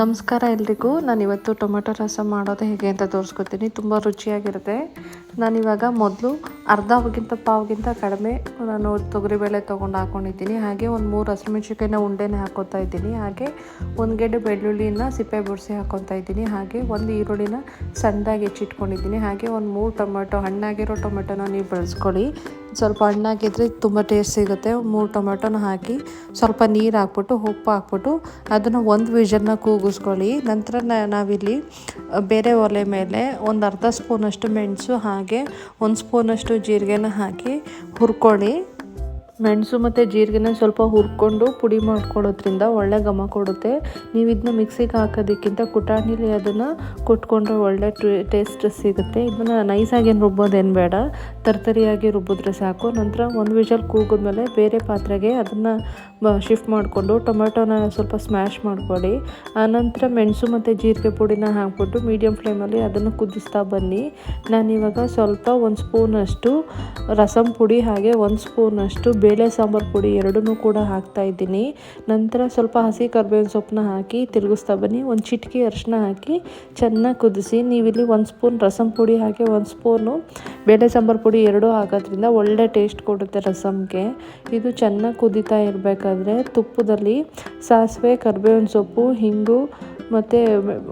ನಮಸ್ಕಾರ ಎಲ್ರಿಗೂ. ನಾನು ಇವತ್ತು ಟೊಮೆಟೊ ರಸ ಮಾಡೋದು ಹೇಗೆ ಅಂತ ತೋರಿಸ್ಕೊತೀನಿ. ತುಂಬ ರುಚಿಯಾಗಿರುತ್ತೆ. ನಾನಿವಾಗ ಮೊದಲು ಅರ್ಧಗಿಂತ ಪಾವ್ಗಿಂತ ಕಡಿಮೆ ನಾನು ತೊಗರಿಬೇಳೆ ತೊಗೊಂಡು ಹಾಕ್ಕೊಂಡಿದ್ದೀನಿ ಹಾಗೆ ಒಂದು ಮೂರು ಹಸಿಮೆಣ್ಸಿಕಾಯಿನ ಉಂಡೆನೇ ಹಾಕ್ಕೊತಾ ಇದ್ದೀನಿ. ಹಾಗೆ ಒಂದು ಗೆಡ್ಡೆ ಬೆಳ್ಳುಳ್ಳಿನ ಸಿಪ್ಪೆ ಬಿಡಿಸಿ ಹಾಕ್ಕೊತಾ ಇದ್ದೀನಿ. ಹಾಗೆ ಒಂದು ಈರುಳ್ಳಿನ ಸಣ್ಣದಾಗಿ ಹೆಚ್ಚಿಟ್ಕೊಂಡಿದ್ದೀನಿ. ಹಾಗೆ ಒಂದು ಮೂರು ಟೊಮೆಟೊ, ಹಣ್ಣಾಗಿರೋ ಟೊಮೆಟೊನ ನೀವು ಬಳಸ್ಕೊಳ್ಳಿ. ಸ್ವಲ್ಪ ಹಣ್ಣಾಗಿದ್ರೆ ತುಂಬ ಟೇಸ್ಟ್ ಸಿಗುತ್ತೆ. ಮೂರು ಟೊಮೆಟೊನ ಹಾಕಿ ಸ್ವಲ್ಪ ನೀರು ಹಾಕ್ಬಿಟ್ಟು, ಉಪ್ಪು ಹಾಕ್ಬಿಟ್ಟು ಅದನ್ನು ಒಂದು ವಿಷನ್ನ ಕೂಗಿಸ್ಕೊಳ್ಳಿ. ನಂತರ ನಾವಿಲ್ಲಿ ಬೇರೆ ಒಲೆ ಮೇಲೆ ಒಂದು ಅರ್ಧ ಸ್ಪೂನಷ್ಟು ಮೆಣಸು ಹಾಗೆ ಒಂದು ಸ್ಪೂನಷ್ಟು ಜೀರಿಗೆನ ಹಾಕಿ ಹುರ್ಕೊಳ್ಳಿ. ಮೆಣಸು ಮತ್ತು ಜೀರಿಗೆನ ಸ್ವಲ್ಪ ಹುರ್ಕೊಂಡು ಪುಡಿ ಮಾಡ್ಕೊಳ್ಳೋದ್ರಿಂದ ಒಳ್ಳೆ ಘಮ ಕೊಡುತ್ತೆ. ನೀವು ಇದನ್ನ ಮಿಕ್ಸಿಗೆ ಹಾಕೋದಕ್ಕಿಂತ ಕುಟಾಣಿಲಿ ಅದನ್ನು ಕುಟ್ಕೊಂಡ್ರೆ ಒಳ್ಳೆ ಟೇಸ್ಟ್ ಸಿಗುತ್ತೆ. ಇದನ್ನು ನೈಸಾಗಿ ಏನು ರುಬ್ಬೋದೇನು ಬೇಡ. ತರ್ತರಿಯಾಗಿ ರುಬ್ಬಿದ್ರೆ ಸಾಕು. ನಂತರ ಒಂದು ವಿಷಲ್ ಕೂಗಿದ್ಮೇಲೆ ಬೇರೆ ಪಾತ್ರೆಗೆ ಅದನ್ನು ಶಿಫ್ಟ್ ಮಾಡಿಕೊಂಡು ಟೊಮೆಟೊನ ಸ್ವಲ್ಪ ಸ್ಮ್ಯಾಶ್ ಮಾಡ್ಕೊಳ್ಳಿ. ಆನಂತರ ಮೆಣಸು ಮತ್ತು ಜೀರಿಗೆ ಪುಡಿನ ಹಾಕ್ಬಿಟ್ಟು ಮೀಡಿಯಮ್ ಫ್ಲೇಮಲ್ಲಿ ಅದನ್ನು ಕುದಿಸ್ತಾ ಬನ್ನಿ. ನಾನಿವಾಗ ಸ್ವಲ್ಪ ಒಂದು ಸ್ಪೂನಷ್ಟು ರಸಂ ಪುಡಿ ಹಾಗೆ ಒಂದು ಸ್ಪೂನಷ್ಟು ಬೇಳೆ ಸಾಂಬಾರು ಪುಡಿ ಎರಡನ್ನೂ ಕೂಡ ಹಾಕ್ತಾ ಇದ್ದೀನಿ. ನಂತರ ಸ್ವಲ್ಪ ಹಸಿ ಕರ್ಬೇವಿನ ಸೊಪ್ಪನ್ನ ಹಾಕಿ ತಿರುಗಿಸ್ತಾ ಬನ್ನಿ. ಒಂದು ಚಿಟಿಕೆ ಅರಿಶಿನ ಹಾಕಿ ಚೆನ್ನಾಗಿ ಕುದಿಸಿ ನೀವಿಲ್ಲಿ ಒಂದು ಸ್ಪೂನ್ ರಸಂ ಪುಡಿ ಹಾಕಿ ಒಂದು ಸ್ಪೂನು ಬೇಳೆ ಸಾಂಬಾರು ಪುಡಿ ಎರಡೂ ಹಾಕೋದ್ರಿಂದ ಒಳ್ಳೆ ಟೇಸ್ಟ್ ಕೊಡುತ್ತೆ ರಸಮ್ಗೆ ಇದು ಚೆನ್ನಾಗಿ ಕುದಿತಾ ಇರಬೇಕಾದ್ರೆ ತುಪ್ಪದಲ್ಲಿ ಸಾಸಿವೆ, ಕರ್ಬೇವಿನ ಸೊಪ್ಪು, ಹಿಂಗು ಮತ್ತು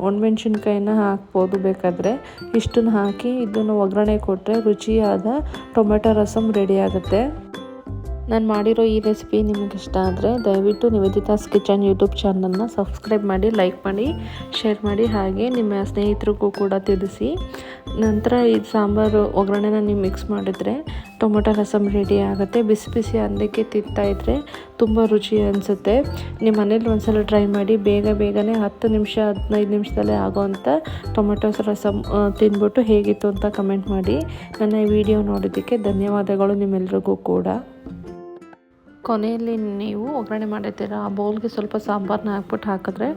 ಒಣಮೆಣ್ಸಿನ್ಕಾಯಿನ ಹಾಕ್ಬೋದು ಬೇಕಾದರೆ. ಇಷ್ಟನ್ನು ಹಾಕಿ ಇದನ್ನು ಒಗ್ಗರಣೆ ಕೊಟ್ಟರೆ ರುಚಿಯಾದ ಟೊಮೆಟೊ ರಸಮ್ ರೆಡಿ ಆಗುತ್ತೆ. ನಾನು ಮಾಡಿರೋ ಈ ರೆಸಿಪಿ ನಿಮಗೆ ಇಷ್ಟ ಆದರೆ ದಯವಿಟ್ಟು ನಿವೇದಿತಾಸ್ ಕಿಚನ್ ಯೂಟ್ಯೂಬ್ ಚಾನಲ್ನ ಸಬ್ಸ್ಕ್ರೈಬ್ ಮಾಡಿ, ಲೈಕ್ ಮಾಡಿ, ಶೇರ್ ಮಾಡಿ ಹಾಗೆ ನಿಮ್ಮ ಸ್ನೇಹಿತರಿಗೂ ಕೂಡ ತಿಳಿಸಿ. ನಂತರ ಈ ಸಾಂಬಾರು ಒಗ್ಗರಣೆನ ನೀವು ಮಿಕ್ಸ್ ಮಾಡಿದರೆ ಟೊಮೊಟೊ, ರಸಮ್ ರೆಡಿ ಆಗುತ್ತೆ. ಬಿಸಿ ಬಿಸಿ ಅನ್ನಕ್ಕೆ ತಿಂತಾಯಿದ್ರೆ ತುಂಬ ರುಚಿ ಅನಿಸುತ್ತೆ. ನಿಮ್ಮ ಮನೇಲಿ ಒಂದ್ಸಲ ಟ್ರೈ ಮಾಡಿ, ಬೇಗ ಬೇಗನೆ ಹತ್ತು ನಿಮಿಷ, ಹದಿನೈದು ನಿಮಿಷದಲ್ಲೇ ಆಗೋವಂಥ ಟೊಮೊಟೊ, ರಸಮ್ ತಿಂದ್ಬಿಟ್ಟು ಹೇಗಿತ್ತು ಅಂತ ಕಮೆಂಟ್ ಮಾಡಿ. ನನ್ನ ಈ ವಿಡಿಯೋ ನೋಡಿದ್ದಕ್ಕೆ ಧನ್ಯವಾದಗಳು ನಿಮ್ಮೆಲ್ರಿಗೂ ಕೂಡ. ಕೊನೆಯಲ್ಲಿ ನೀವು ಒಗ್ಗರಣೆ ಮಾಡಿರ್ತೀರ? ಆ ಬೌಲ್ಗೆ ಸ್ವಲ್ಪ ಸಾಂಬಾರನ್ನ ಹಾಕ್ಬಿಟ್ಟು ಹಾಕಿದ್ರೆ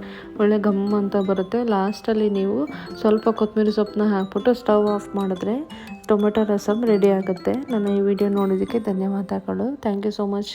ಒಳ್ಳೆ ಗಮ್ ಅಂತ ಬರುತ್ತೆ. ಲಾಸ್ಟಲ್ಲಿ ನೀವು ಸ್ವಲ್ಪ ಕೊತ್ತಂಬರಿ ಸೊಪ್ಪನ್ನ ಹಾಕ್ಬಿಟ್ಟು ಸ್ಟವ್ ಆಫ್ ಮಾಡಿದ್ರೆ ಟೊಮೆಟೊ ರಸಮ್ ರೆಡಿ ಆಗುತ್ತೆ. ನನ್ನ ಈ ವಿಡಿಯೋ ನೋಡೋದಕ್ಕೆ ಧನ್ಯವಾದಗಳು. Thank you so much.